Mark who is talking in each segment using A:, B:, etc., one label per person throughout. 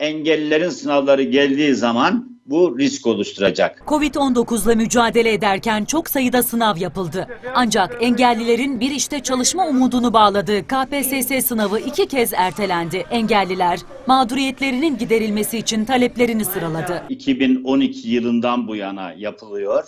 A: engellilerin sınavları geldiği zaman bu risk oluşturacak.
B: Covid-19'la mücadele ederken çok sayıda sınav yapıldı. Ancak engellilerin bir işte çalışma umudunu bağladığı KPSS sınavı iki kez ertelendi. Engelliler mağduriyetlerinin giderilmesi için taleplerini sıraladı.
A: 2012 yılından bu yana yapılıyor.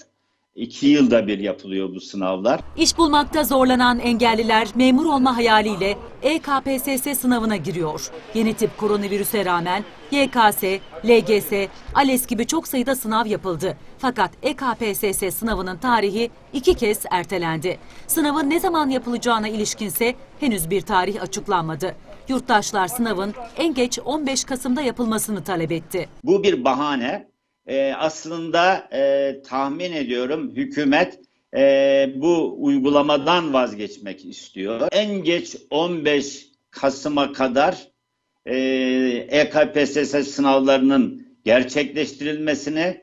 A: İki yılda bir yapılıyor bu sınavlar.
B: İş bulmakta zorlanan engelliler memur olma hayaliyle EKPSS sınavına giriyor. Yeni tip koronavirüse rağmen YKS, LGS, ALES gibi çok sayıda sınav yapıldı. Fakat EKPSS sınavının tarihi iki kez ertelendi. Sınavın ne zaman yapılacağına ilişkinse henüz bir tarih açıklanmadı. Yurttaşlar sınavın en geç 15 Kasım'da yapılmasını talep etti.
A: Bu bir bahane. Ee, aslında e, tahmin ediyorum hükümet e, bu uygulamadan vazgeçmek istiyor. En geç 15 Kasım'a kadar e, EKPSS sınavlarının gerçekleştirilmesini,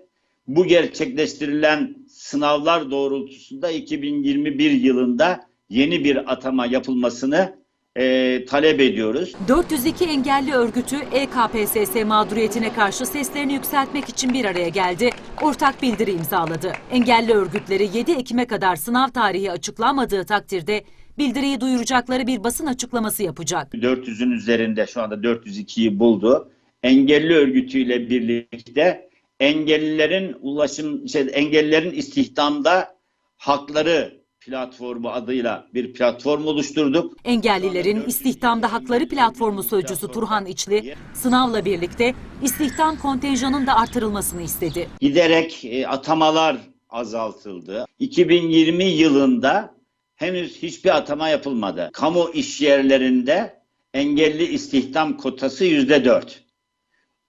A: bu gerçekleştirilen sınavlar doğrultusunda 2021 yılında yeni bir atama yapılmasını e, talep ediyoruz.
B: 402 engelli örgütü EKPSS mağduriyetine karşı seslerini yükseltmek için bir araya geldi. Ortak bildiri imzaladı. Engelli örgütleri 7 Ekim'e kadar sınav tarihi açıklanmadığı takdirde bildiriyi duyuracakları bir basın açıklaması yapacak.
A: 400'ün üzerinde şu anda 402'yi buldu. Engelli örgütüyle birlikte engellilerin ulaşım şey, engellilerin istihdamda hakları platformu adıyla bir platform oluşturduk.
B: Engellilerin İstihdamda Hakları Platformu sözcüsü Turhan İçli, sınavla birlikte istihdam kontenjanının da artırılmasını istedi.
A: Giderek e, atamalar azaltıldı. 2020 yılında henüz hiçbir atama yapılmadı. Kamu iş yerlerinde engelli istihdam kotası yüzde dört.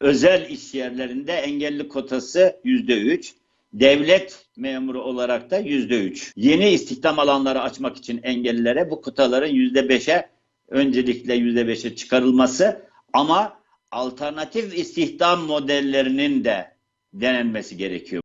A: Özel iş yerlerinde engelli kotası yüzde üç. Devlet memuru olarak da yüzde üç. Yeni istihdam alanları açmak için engellilere bu kotaların yüzde beşe öncelikle yüzde beşe çıkarılması ama alternatif istihdam modellerinin de denenmesi gerekiyor.